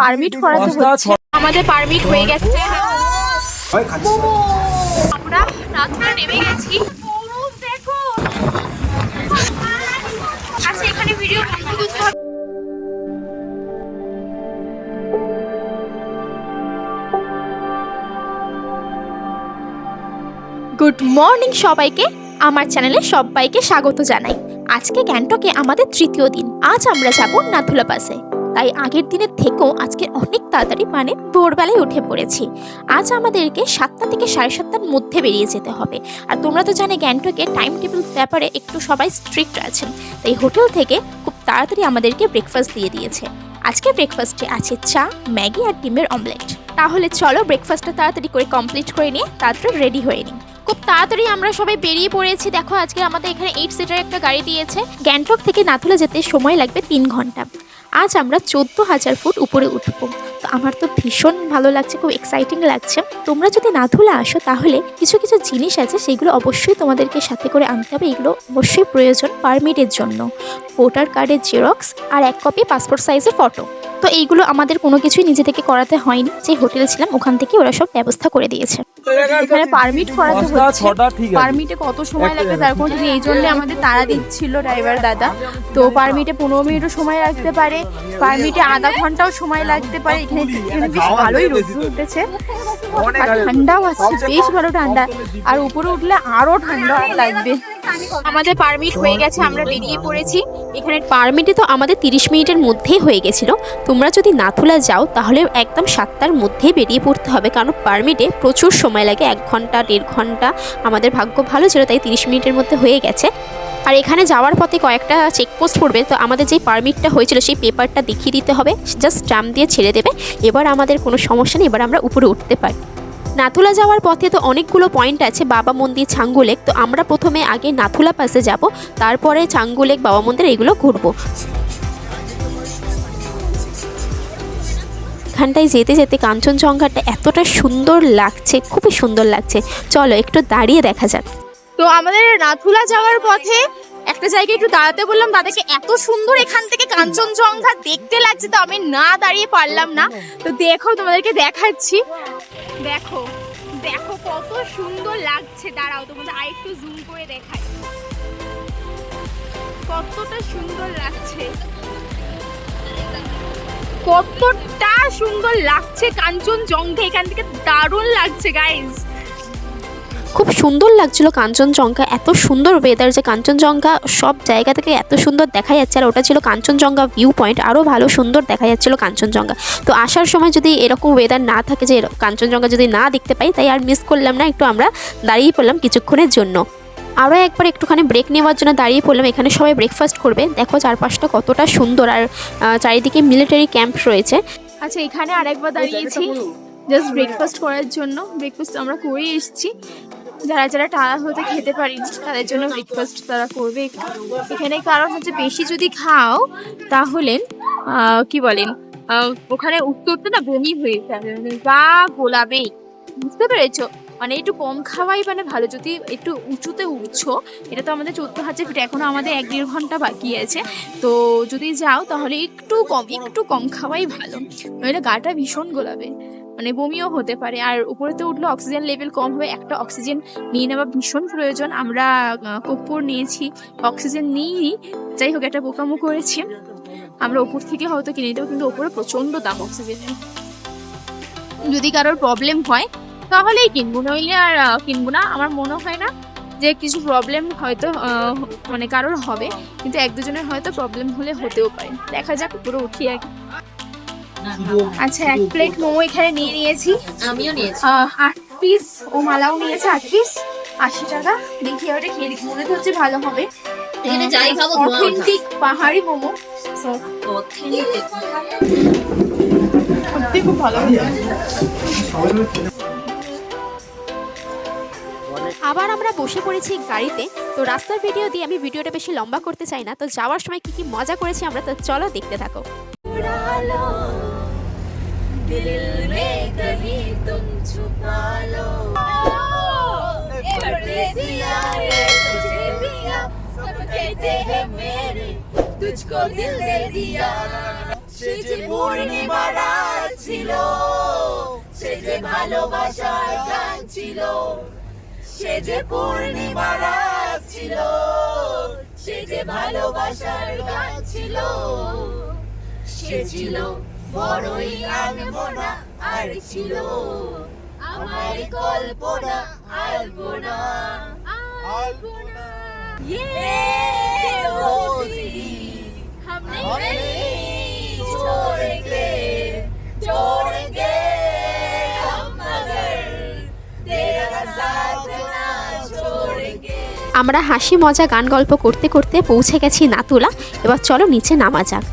Permit করাতে হচ্ছে। আমাদের পারমিট হয়ে গেছে। আমরা রাত্রে নেমে গেছি। দেখো। আচ্ছা এখানে ভিডিও বন্ধ করতে হবে। গুড মর্নিং সবাইকে। আমার চ্যানেলে সবাইকে স্বাগত জানাই। আজকে গ্যাংটকে আমাদের তৃতীয় দিন। আজ আমরা যাব নাথুলা পাসে তাই আগের দিনের থেকেও আজকে অনেক তাড়াতাড়ি মানে ভোরবেলায় উঠে পড়েছি। আজ আমাদেরকে সাতটা থেকে সাড়ে সাতটার মধ্যে বেরিয়ে যেতে হবে। আর তোমরা তো জানে গ্যাংটকে টাইম টেবিল ব্যাপারে একটু সবাই স্ট্রিক্ট আছেন। তাই হোটেল থেকে খুব তাড়াতাড়ি আমাদেরকে ব্রেকফাস্ট দিয়ে দিয়েছে। আজকে ব্রেকফাস্টে আছে চা, ম্যাগি আর ডিমের অমলেট তাহলে চলো ব্রেকফাস্টটা তাড়াতাড়ি করে কমপ্লিট করে নিয়ে তাড়াতাড়ি রেডি হয়ে নিই। খুব তাড়াতাড়ি আমরা সবাই বেরিয়ে পড়েছি। দেখো আজকে আমাদের এখানে এইট সিটার একটা গাড়ি দিয়েছে। গ্যাংটক থেকে নাথুলা যেতে সময় লাগবে তিন ঘণ্টা। আজ আমরা চোদ্দ হাজার ফুট উপরে উঠব। তো আমার তো ভীষণ ভালো লাগছে, খুব এক্সাইটিং লাগছে। তোমরা যদি না নাথুলা আসো, তাহলে কিছু কিছু জিনিস আছে, সেগুলো অবশ্যই তোমাদেরকে সাথে করে আনতে হবে। এগুলো অবশ্যই প্রয়োজন পারমিটের জন্য। ভোটার কার্ডের জেরক্স আর এক কপি পাসপোর্ট সাইজের ফটো তো এইগুলো আমাদের কোনো কিছুই নিজে থেকে করাতে হয়নি। যে হোটেলে ছিলাম ওখান থেকে ওরা সব ব্যবস্থা করে দিয়েছে। এখানে পারমিট করাতে হচ্ছে। পারমিটে কত সময় লাগবে? তার কোনো এই জন্য আমাদের তাড়া দিচ্ছিল ড্রাইভার দাদা তো পারমিটে পনেরো মিনিটও সময় লাগতে পারে। পারমিটে আধা ঘন্টাও সময় লাগতে পারে। এখানে এখানে বেশ ভালোই রোদ উঠেছে। আর ঠান্ডাও আছে বেশ ভালো ঠান্ডা। আর উপরে উঠলে আরও ঠান্ডা লাগবে। আমাদের পারমিট হয়ে গেছে, আমরা বেরিয়ে পড়েছি। এখানে পারমিটে তো আমাদের তিরিশ মিনিটের মধ্যেই হয়ে গেছিল। তোমরা যদি নাথুলা যাও, তাহলে একদম সাতটার মধ্যেই বেরিয়ে পড়তে হবে। কারণ পারমিটে প্রচুর সময় লাগে, এক ঘণ্টা, দেড় ঘণ্টা। আমাদের ভাগ্য ভালো ছিল, তাই তিরিশ মিনিটের মধ্যে হয়ে গেছে। আর এখানে যাওয়ার পথে কয়েকটা চেকপোস্ট পড়বে। তো আমাদের যেই পারমিটটা হয়েছিল, সেই পেপারটা দেখিয়ে দিতে হবে। জাস্ট স্ট্যাম্প দিয়ে ছেড়ে দেবে। এবার আমাদের কোনো সমস্যা নেই, এবার আমরা উপরে উঠতে পারি। নাথুলা যাওয়ার পথে তো অনেকগুলো পয়েন্ট আছে, বাবা মন্দির ছাঙ্গুলেক তো আমরা প্রথমে আগে নাথুলা পাসে যাব, তারপরে ছাঙ্গুলেক বাবা মন্দির, এগুলো ঘুরবো। এখানটায় যেতে যেতে কাঞ্চনজঙ্ঘাটা এতটা সুন্দর লাগছে, খুবই সুন্দর লাগছে। চলো, একটু দাঁড়িয়ে দেখা যাক। তো আমাদের নাথুলা যাওয়ার পথে একটা জায়গায় একটু দাঁড়াতে বললাম, তাদেরকে এত সুন্দর এখান থেকে কাঞ্চনজঙ্ঘা দেখতে লাগছে তো আমি না দাঁড়িয়ে পারলাম না। তো দেখো, তোমাদেরকে দেখাচ্ছি। দেখো দেখো কত সুন্দর লাগছে। দাঁড়াও তোমাদের আরেকটু জুম করে দেখাই। কতটা সুন্দর লাগছে। কতটা সুন্দর লাগছে। কাঞ্চনজঙ্ঘা এখান থেকে দারুণ লাগছে গাইজ খুব সুন্দর লাগছিল কাঞ্চনজঙ্ঘা। এত সুন্দর ওয়েদার যে কাঞ্চনজঙ্ঘা সব জায়গা থেকে এত সুন্দর দেখা যাচ্ছে। আর ওটা ছিল কাঞ্চনজঙ্ঘা ভিউ পয়েন্ট আরও ভালো সুন্দর দেখা যাচ্ছিল কাঞ্চনজঙ্ঘা। তো আসার সময় যদি এরকম ওয়েদার না থাকে যে এরকম কাঞ্চনজঙ্ঘা যদি না দেখতে পাই তাই আর মিস করলাম না একটু আমরা দাঁড়িয়ে পড়লাম কিছুক্ষণের জন্য। আরও একবার একটুখানি ব্রেক নেওয়ার জন্য দাঁড়িয়ে পড়লাম এখানে সবাই ব্রেকফাস্ট করবে। দেখো চারপাশটা কতটা সুন্দর আর চারিদিকে মিলিটারি ক্যাম্প রয়েছে। আচ্ছা এখানে আরেকবার দাঁড়িয়েছি। জাস্ট ব্রেকফাস্ট করার জন্য। ব্রেকফাস্ট আমরা করে এসেছি। যারা যারা টানা হতে খেতে পারিনি, তাদের জন্য ব্রেকফাস্ট তারা করবে। এখানে কারণ হচ্ছে বেশি যদি খাও, তাহলে কি বলেন ওখানে উঠতে না বমি হয়ে যাবে মানে গা গোলাবেই বুঝতে পেরেছ? মানে একটু কম খাওয়াই মানে ভালো। যদি একটু উঁচুতে উঠছো, এটা তো আমাদের চোদ্দ হাজার ফিট এখনও আমাদের এক দেড় ঘণ্টা বাকি আছে। তো যদি যাও, তাহলে একটু কম একটু কম খাওয়াই ভালো। নইলে গাটা ভীষণ গোলাবে। মানে বমিও হতে পারে। আর উপরেতে উঠলে অক্সিজেন লেভেল কম হবে। একটা অক্সিজেন নিয়ে নেওয়া ভীষণ প্রয়োজন। আমরা আহ, কর্পূর নিয়েছি। অক্সিজেন নিইনি। যাই হোক একটা বোকামো করেছি। আমরা ওপর থেকে হয়তো কিনে নিতেও কিন্তু ওপরে প্রচণ্ড দাম অক্সিজেনের যদি কারোর প্রবলেম হয় তাহলেই কিনবো। নইলে আর কিনবো না। আমার মনে হয় না যে কিছু প্রবলেম হয়তো মানে কারোর হবে। কিন্তু এক দুজনের হয়তো প্রবলেম হলে হতেও পারে। দেখা যাক পুরো উঠি আগে আচ্ছা এক প্লেট মোমো এখানে নিয়ে নিয়েছি। আমিও নিয়েছি। আট পিস ও মালাও নিয়েছে আট পিস আশি টাকা। দেখি ওটা খেয়ে দেখি মনে হচ্ছে ভালো হবে। যাই খাব অথেন্টিক পাহাড়ি মোমো. সত্যি খুব ভালো আবার আমরা বসে পড়েছি গাড়িতে। তো রাস্তার ভিডিও দিয়ে আমি ভিডিওটা বেশি লম্বা করতে চাই না। তো যাওয়ার সময় কি কি মজা করেছি আমরা তো চলো দেখতে থাকো। तुझको दिल दे दिया সেজে পূর্ণিমা রাত ছিল সে যে ভালোবাসার গান ছিল সে যে পূর্ণিমা রাত ছিল সে যে ভালোবাসার গান ছিল সে ছিল বড়ই আনমনা আর ছিল আমার কল্পনা আলপনা আলপনা ये रोजी हम नहीं छोड़ेंगे छोड़ेंगे हम मगर तेरा साथ ना छोड़ेंगे আমরা হাসি মজা গান গল্প করতে করতে পৌঁছে গেছি নাতুলা এবার চলো নিচে নামা যাক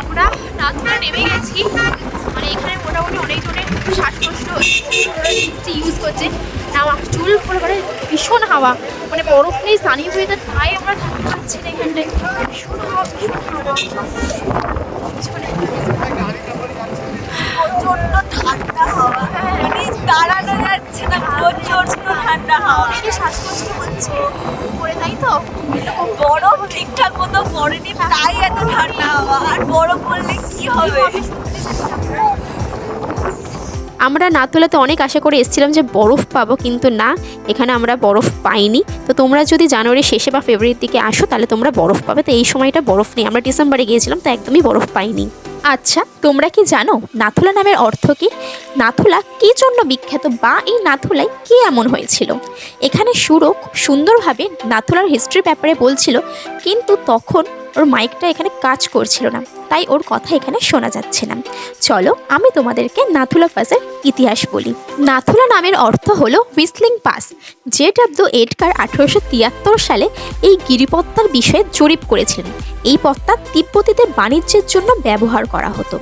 আমরা নাতুলা নেমে গেছি মানে এখানে মোটামুটি অনেকজনের শ্বাসকষ্ট হচ্ছে ইউজ করছে। আমার চুল পরে পরে ভীষণ হাওয়া মানে বরফ নেই সানি ওয়েদার তাই আমরা ঠান্ডা পাচ্ছি না এখানটায়। ভীষণ হাওয়া ভীষণ হাওয়া। ঠান্ডা হাওয়া। মানে দাঁড়ানো যাচ্ছে না প্রচণ্ড ঠান্ডা হাওয়া। অনেকে শ্বাসকষ্ট হচ্ছে করে তাই তো? বরফ ঠিকঠাক মতো পড়েনি তাই এত ঠান্ডা হাওয়া। আর বরফ পড়লে কি হবে? আমরা নাতুলাতে অনেক আশা করে এসেছিলাম যে বরফ পাবো, কিন্তু না, এখানে আমরা বরফ পাইনি। তো তোমরা যদি জানুয়ারির শেষে বা ফেব্রুয়ারির দিকে আসো, তাহলে তোমরা বরফ পাবে। তো এই সময়টা বরফ নেই। আমরা ডিসেম্বরে গিয়েছিলাম তো একদমই বরফ পাইনি। আচ্ছা তোমরা কি জানো নাথুলা নামের অর্থ কি? নাথুলা কী জন্য বিখ্যাত বা এই নাথুলায় কী এমন হয়েছিল? এখানে খুব সুন্দরভাবে নাথুলার হিস্ট্রির ব্যাপারে বলছিল, কিন্তু তখন ওর মাইকটা এখানে কাজ করছিল না। তাই ওর কথা এখানে শোনা যাচ্ছে না। চলো আমি তোমাদেরকে নাথুলা পাসের ইতিহাস বলি। নাথুলা নামের অর্থ হলো whistling pass J W Edgar আঠেরোশো তিয়াত্তর সালে এই গিরিপত্তার বিষয়ে জরিপ করেছিলেন। এই পত্তা তিব্বতীদের বাণিজ্যের জন্য ব্যবহার করা হতো।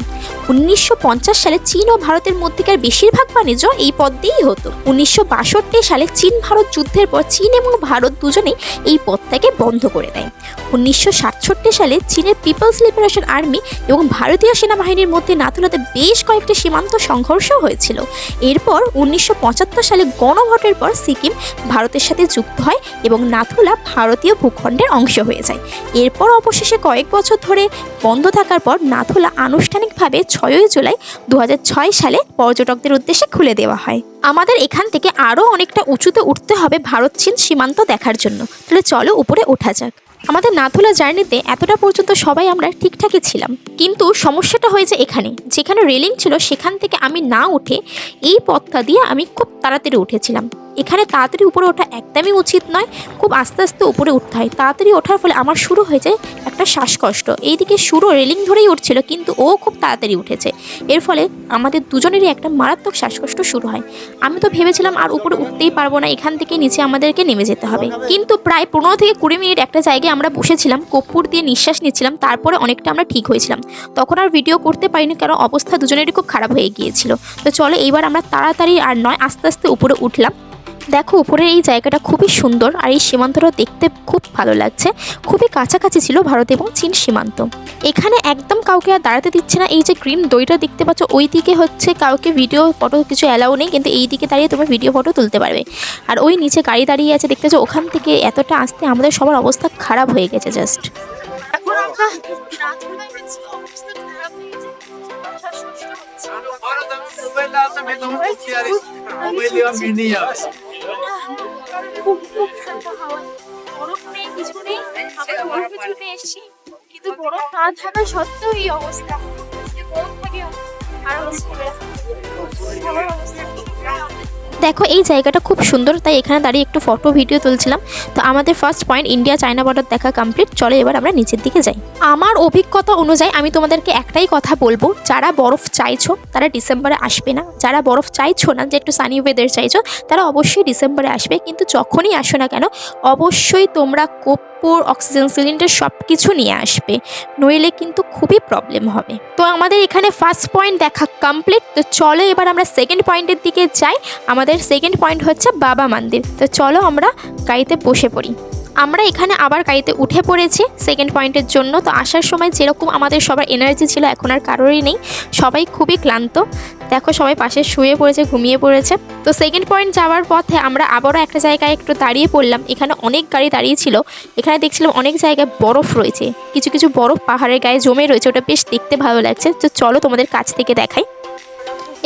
উনিশশো পঞ্চাশ সালে চীন ও ভারতের মধ্যেকার বেশিরভাগ বাণিজ্য এই পথ দিয়েই হতো। উনিশশো বাষট্টি সালে চীন ভারত যুদ্ধের পর চীন এবং ভারত দুজনেই এই পথটাকে বন্ধ করে দেয়। উনিশশো সাতষট্টি সালে চীনের পিপলস লিবারেশন আর্মি এবং ভারতীয় সেনাবাহিনীর মধ্যে নাথুলাতে বেশ কয়েকটি সীমান্ত সংঘর্ষ হয়েছিল। এরপর উনিশশো পঁচাত্তর সালে গণভোটের পর সিকিম ভারতের সাথে যুক্ত হয় এবং নাথুলা ভারতীয় ভূখণ্ডের অংশ হয়ে যায়। এরপর অবশেষে কয়েক বছর ধরে বন্ধ থাকার পর নাথুলা আনুষ্ঠানিকভাবে ছয়ই জুলাই দু হাজার ছয় সালে পর্যটকদের উদ্দেশ্যে খুলে দেওয়া হয়। আমাদের এখান থেকে আরও অনেকটা উঁচুতে উঠতে হবে ভারত চীন সীমান্ত দেখার জন্য। তাহলে চলো উপরে ওঠা যাক। আমাদের নাথুলা জার্নিতে এতটা পর্যন্ত সবাই আমরা ঠিকঠাকই ছিলাম। কিন্তু সমস্যাটা হয়েছে এখানে। যেখানে রেলিং ছিল, সেখান থেকে আমি না উঠে এই পথটা দিয়ে আমি খুব তাড়াতাড়ি উঠেছিলাম। এখানে তাড়াতাড়ি উপরে ওঠা একদমই উচিত নয়, খুব আস্তে আস্তে উপরে উঠতে হয়। তাড়াতাড়ি ওঠার ফলে আমার শুরু হয়ে যায় একটা শ্বাসকষ্ট। এইদিকে শুরু রেলিং ধরেই উঠছিল, কিন্তু ও খুব তাড়াতাড়ি উঠেছে। এর ফলে আমাদের দুজনেরই একটা মারাত্মক শ্বাসকষ্ট শুরু হয়। আমি তো ভেবেছিলাম আর উপরে উঠতেই পারব না, এখান থেকে নিচে আমাদেরকে নেমে যেতে হবে। কিন্তু প্রায় পনেরো থেকে কুড়ি মিনিট একটা জায়গায় আমরা বসেছিলাম, কর্পূর দিয়ে নিঃশ্বাস নিচ্ছিলাম, তারপরে অনেকটা আমরা ঠিক হয়েছিলাম। তখন আর ভিডিও করতে পারিনি, কারণ অবস্থা দুজনেরই খুব খারাপ হয়ে গিয়েছিল। তো চলো, এইবার আমরা তাড়াতাড়ি আর নয়, আস্তে আস্তে উপরে উঠলাম। দেখো, উপরের এই জায়গাটা খুবই সুন্দর আর এই সীমান্তটা দেখতে খুব ভালো লাগছে। খুবই কাছাকাছি ছিল ভারত এবং চীন সীমান্ত। এখানে একদম কাউকে আর দাঁড়াতে দিচ্ছে না। এই যে গ্রিন দইটা দেখতে পাচ্ছ, ওই দিকে হচ্ছে কাউকে ভিডিও ফটো কিছু অ্যালাউ নেই, কিন্তু এই দিকে দাঁড়িয়ে তোমার ভিডিও ফটো তুলতে পারবে। আর ওই নিচে গাড়ি দাঁড়িয়ে আছে, দেখতে পাচ্ছ, ওখান থেকে এতটা আসতে আমাদের সবার অবস্থা খারাপ হয়ে গেছে জাস্ট এখন আমরা খুব কিছু নেই। এসেছি। কিন্তু বরফ না থাকা সত্ত্বেও এই অবস্থা। অবস্থা। দেখো, এই জায়গাটা খুব সুন্দর, তাই এখানে দাঁড়িয়ে একটু ফটো ভিডিও তুলছিলাম। তো আমাদের first point India China border দেখা কমপ্লিট চলে এবার আমরা নিচের দিকে যাই। আমার অভিজ্ঞতা অনুযায়ী, আমি তোমাদেরকে একটাই কথা বলব, যারা বরফ চাইছো, তারা ডিসেম্বরে আসবে না। যারা বরফ চাইছো না, যে একটু সানি ওয়েদার চাইছো, তারা অবশ্যই ডিসেম্বরে আসবে। কিন্তু যখনই আসো না কেন, অবশ্যই তোমরা কর্পূর অক্সিজেন সিলিন্ডার সব কিছু নিয়ে আসবে। নইলে কিন্তু খুবই প্রবলেম হবে। তো আমাদের এখানে ফার্স্ট পয়েন্ট দেখা কমপ্লিট তো চলো এবার আমরা সেকেন্ড পয়েন্টের দিকে যাই। আমাদের সেকেন্ড পয়েন্ট হচ্ছে বাবা মন্দির। তো চলো আমরা গাড়িতে বসে পড়ি। আমরা এখানে আবার গাড়িতে উঠে পড়েছি। সেকেন্ড পয়েন্টের জন্য তো আসার সময় যেরকম আমাদের সবার এনার্জি ছিল, এখন আর কারোরই নেই। সবাই খুবই ক্লান্ত। দেখো সবাই পাশে শুয়ে পড়েছে, ঘুমিয়ে পড়েছে। তো সেকেন্ড পয়েন্ট যাওয়ার পথে আমরা আবারও একটা জায়গায় একটু দাঁড়িয়ে পড়লাম। এখানে অনেক গাড়ি দাঁড়িয়ে ছিল। এখানে দেখছিলাম অনেক জায়গায় বরফ রয়েছে। কিছু কিছু বরফ পাহাড়ের গায়ে জমে রয়েছে। ওটা বেশ দেখতে ভালো লাগছে। তো চলো তোমাদের কাছ থেকে দেখাই।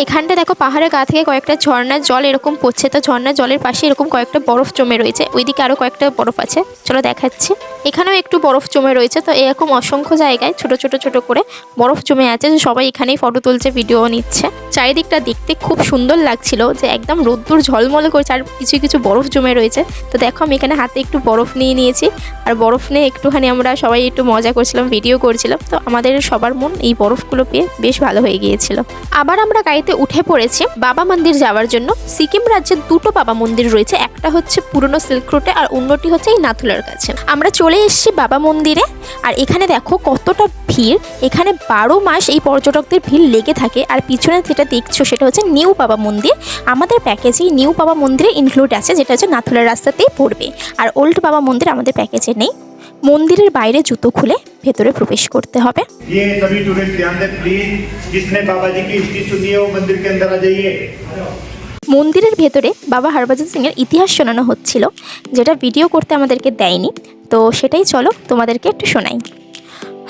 এখানটা দেখো পাহাড়ের গা থেকে কয়েকটা ঝর্ণার জল এরকম পড়ছে। তো ঝর্ণার জলের পাশে এরকম কয়েকটা বরফ জমে রয়েছে। ওইদিকে আরও কয়েকটা বরফ আছে। চলো দেখাচ্ছি। এখানেও একটু বরফ জমে রয়েছে। তো এরকম অসংখ্য জায়গায় ছোট ছোট ছোট করে বরফ জমে আছে যে সবাই এখানেই ফটো তুলছে ভিডিও নিচ্ছে। চারিদিকটা দেখতে খুব সুন্দর লাগছিল যে একদম রোদ্দুর ঝলমলে করছে আর কিছু কিছু বরফ জমে রয়েছে। তো দেখো আমি এখানে হাতে একটু বরফ নিয়ে নিয়েছি। আর বরফ নিয়ে একটুখানি আমরা সবাই একটু মজা করছিলাম ভিডিও করছিলাম। তো আমাদের সবার মন এই বরফগুলো পেয়ে বেশ ভালো হয়ে গিয়েছিল। আবার আমরা গাড়িতে উঠে পড়েছে বাবা মন্দির যাওয়ার জন্য। সিকিম রাজ্যের দুটো বাবা মন্দির রয়েছে, একটা হচ্ছে পুরনো সিল্ক রুটে আর অন্যটি হচ্ছে এই নাথুলার কাছে। আমরা চলে এসেছি বাবা মন্দিরে, আর এখানে দেখো কতটা ভিড়। এখানে বারো মাস এই পর্যটকদের ভিড় লেগে থাকে, আর পিছনে যেটা দেখছ সেটা হচ্ছে নিউ বাবা মন্দির। আমাদের প্যাকেজে নিউ বাবা মন্দিরে ইনক্লুড আছে, যেটা হচ্ছে নাথুলার রাস্তাতেই পড়বে। আর ওল্ড বাবা মন্দির আমাদের প্যাকেজে নেই। মন্দিরের বাইরে জুতো খুলে ভেতরে প্রবেশ করতে হবে। মন্দিরের ভেতরে বাবা হরভজন সিং এর ইতিহাস শোনানো হচ্ছিল যেটা ভিডিও করতে আমাদেরকে দেয়নি। তো সেটাই চলো তোমাদেরকে একটু শোনাই।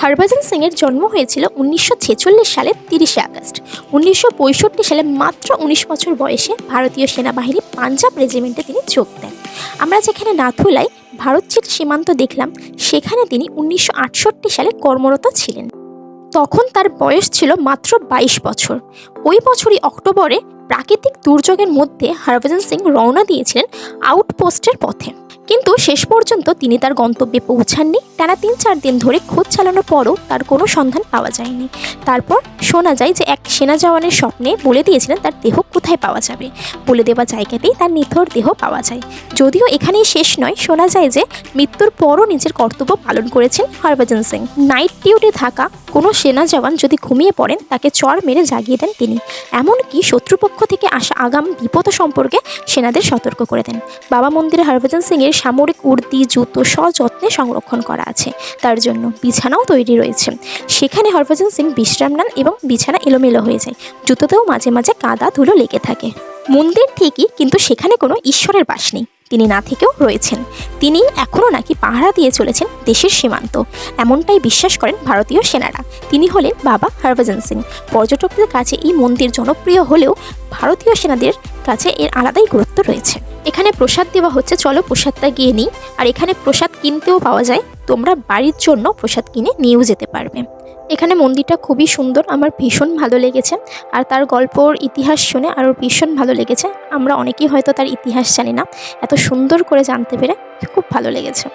হরভজন সিংয়ের জন্ম হয়েছিল উনিশশো ছেচল্লিশ সালের তিরিশে আগস্ট। উনিশশো পঁয়ষট্টি সালে মাত্র উনিশ বছর বয়সে ভারতীয় সেনাবাহিনী পাঞ্জাব রেজিমেন্টে তিনি যোগ দেন। আমরা যেখানে নাথুলায় ভারত চীন সীমান্ত দেখলাম, সেখানে তিনি উনিশশো আটষট্টি সালে কর্মরত ছিলেন। তখন তার বয়স ছিল মাত্র বাইশ বছর। ওই বছরই অক্টোবরে প্রাকৃতিক দুর্যোগের মধ্যে হরভজন সিং রওনা দিয়েছিলেন আউটপোস্টের পথে। কিন্তু শেষ পর্যন্ত তিনি তার গন্তব্যে পৌঁছাননি। টানা তিন চার দিন ধরে খোঁজ চালানোর পরও তার কোনো সন্ধান পাওয়া যায়নি। তারপর শোনা যায় যে এক সেনা জওয়ানের স্বপ্নে বলে দিয়েছিলেন তার দেহ কোথায় পাওয়া যাবে। বলে দেওয়া জায়গাতেই তার নিথর দেহ পাওয়া যায়। যদিও এখানেই শেষ নয়, শোনা যায় যে মৃত্যুর পরও নিজের কর্তব্য পালন করেছেন হরভজন সিং। নাইট ডিউটি থাকা কোনো সেনা জওয়ান যদি ঘুমিয়ে পড়েন, তাকে চড় মেরে জাগিয়ে দেন তিনি। এমনকি শত্রুপক্ষ থেকে আসা আগাম বিপদ সম্পর্কে সেনাদের সতর্ক করে দেন। বাবা মন্দিরে হরভজন সিংয়ের সামরিক উর্দি জুতো, সযত্নে সংরক্ষণ করা আছে। তার জন্য বিছানাও তৈরি রয়েছে। সেখানে হরভজন সিং বিশ্রাম নেন এবং বিছানা এলোমেলো হয়ে যায়। জুতোতেও মাঝে মাঝে কাদা, ধুলো লেগে থাকে। মন্দির ঠিকই, কিন্তু সেখানে কোনো ঈশ্বরের বাস নেই। তিনি না থেকেও রয়েছেন। তিনি এখনও নাকি পাহারা দিয়ে চলেছেন দেশের সীমান্ত। এমনটাই বিশ্বাস করেন ভারতীয় সেনারা। তিনি হলেন বাবা হরভজন সিং। পর্যটকদের কাছে এই মন্দির জনপ্রিয় হলেও ভারতীয় সেনাদের কাছে এর আলাদাই গুরুত্ব রয়েছে। এখানে প্রসাদ দেওয়া হচ্ছে, চলো প্রসাদটা গিয়ে নিই। আর এখানে প্রসাদ কিনতেও পাওয়া যায়। তোমরা বাড়ির জন্য প্রসাদ কিনে নিয়েও যেতে পারবে। এখানে মন্দিরটা খুবই সুন্দর, আমার ভীষণ ভালো লেগেছে। আর তার গল্পর ইতিহাস শুনে আরও ভীষণ ভালো লেগেছে। আমরা অনেকেই হয়তো তার ইতিহাস জানি না, এত সুন্দর করে জানতে পেরে খুব ভালো লেগেছে।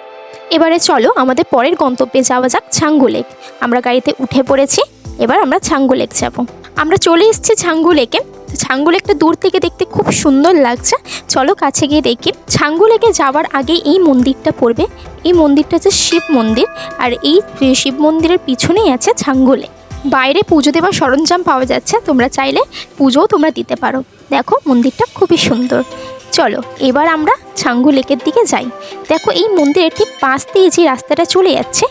এবারে চলো আমাদের পরের গন্তব্যে যাওয়া যাক, ছাঙ্গু লেক। আমরা গাড়িতে উঠে পড়েছি, এবার আমরা ছাঙ্গু লেক যাব। আমরা চলে এসেছি ছাঙ্গু লেকে। ছাঙ্গু একটা দূর থেকে দেখতে খুব সুন্দর লাগছে। চলো কাছে গিয়ে দেখি। ছাঙ্গু লেকে যাওয়ার আগে এই মন্দিরটা পড়বে। এই মন্দিরটা হচ্ছে শিব মন্দির। আর এই শিব মন্দিরের পিছনেই আছে ছাঙ্গুলে। বাইরে পুজো দেওয়ার সরঞ্জাম পাওয়া যাচ্ছে। তোমরা চাইলে পুজোও তোমরা দিতে পারো। দেখো মন্দিরটা খুবই সুন্দর। চলো, এবার আমরা ছাঙ্গু লেকের দিকে যাই। দেখো এই মন্দিরের ঠিক পাশ দিয়ে যে রাস্তাটা চলে যাচ্ছে,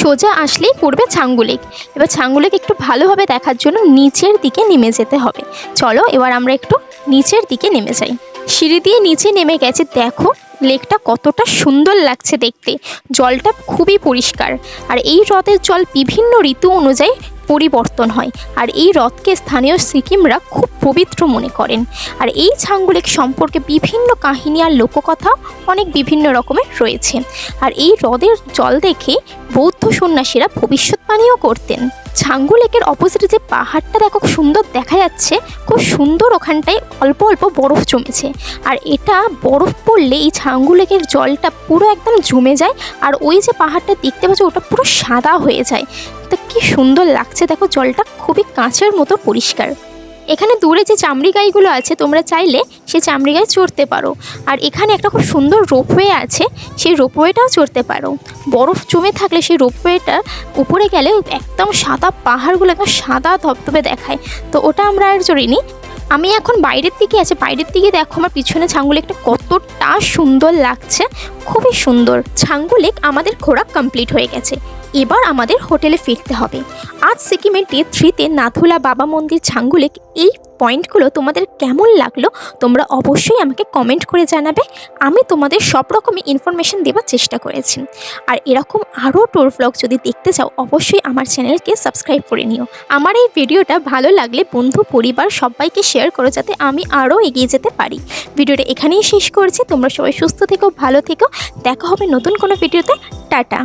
সোজা আসলেই পড়বে ছাঙ্গু লেক। এবার ছাঙ্গু লেক একটু ভালোভাবে দেখার জন্য নিচের দিকে নেমে যেতে হবে। চলো, এবার আমরা একটু নিচের দিকে নেমে যাই। সিঁড়ি দিয়ে নিচে নেমে গেছে। দেখো, লেকটা কতটা সুন্দর লাগছে দেখতে। জলটা খুবই পরিষ্কার। আর এই হ্রদের জল বিভিন্ন ঋতু অনুযায়ী পরিবর্তন হয়। আর এই হ্রদকে স্থানীয় সিকিমরা খুব পবিত্র মনে করেন। আর এই ছাঙ্গুলেক সম্পর্কে বিভিন্ন কাহিনী আর লোককথা অনেক বিভিন্ন রকমের রয়েছে। আর এই হ্রদের জল দেখে বৌদ্ধ সন্ন্যাসীরা ভবিষ্যৎবাণীও করতেন। ছাঙ্গু লেকের অপোজিটে যে পাহাড়টা দেখো সুন্দর দেখা যাচ্ছে, খুব সুন্দর ওখানটায় অল্প অল্প বরফ জমেছে। আর এটা বরফ পড়লে এই ছাঙ্গু লেকের জলটা পুরো একদম জমে যায়, আর ওই যে পাহাড়টা দেখতে পাচ্ছ ওটা পুরো সাদা হয়ে যায়। তা কি সুন্দর লাগছে দেখো, জলটা খুবই কাঁচের মতো পরিষ্কার। এখানে দূরে যে চামড়ি গাইগুলো আছে, তোমরা চাইলে সেই চামড়ি গায়ে চড়তে পারো। আর এখানে একটা খুব সুন্দর রোপওয়ে আছে, সেই রোপওয়েটাও চড়তে পারো। বরফ জমে থাকলে সেই রোপওয়েটা উপরে গেলে একদম সাদা পাহাড়গুলো একদম সাদা ধবধবে দেখায়। তো ওটা আমরা আর চড়িনি। আমি এখন বাইরের দিকে আছে, বাইরের দিকে দেখো আমার পিছনে ছাঙ্গু লেকটা কতটা সুন্দর লাগছে। খুবই সুন্দর। ছাঙ্গু লেক আমাদের ঘোরা কমপ্লিট হয়ে গেছে। এবার আমাদের হোটেলে ফিরতে হবে। আজ সিকিমের ডে থ্রিতে নাথুলা বাবা মন্দির ছাঙ্গুলিক এই পয়েন্টগুলো তোমাদের কেমন লাগল তোমরা অবশ্যই আমাকে কমেন্ট করে জানাবে। আমি তোমাদের সব রকমই ইনফরমেশন দেওয়ার চেষ্টা করেছি। আর এরকম আরও ট্যুর ভ্লগ যদি দেখতে চাও, অবশ্যই আমার চ্যানেলকে সাবস্ক্রাইব করে নিও। আমার এই ভিডিওটা ভালো লাগলে বন্ধু, পরিবার, সবাইকে শেয়ার করো যাতে আমি আরও এগিয়ে যেতে পারি। ভিডিওটা এখানেই শেষ করছি। তোমরা সবাই সুস্থ থেকো, ভালো থেকো। দেখা হবে নতুন কোনো ভিডিওতে। টাটা।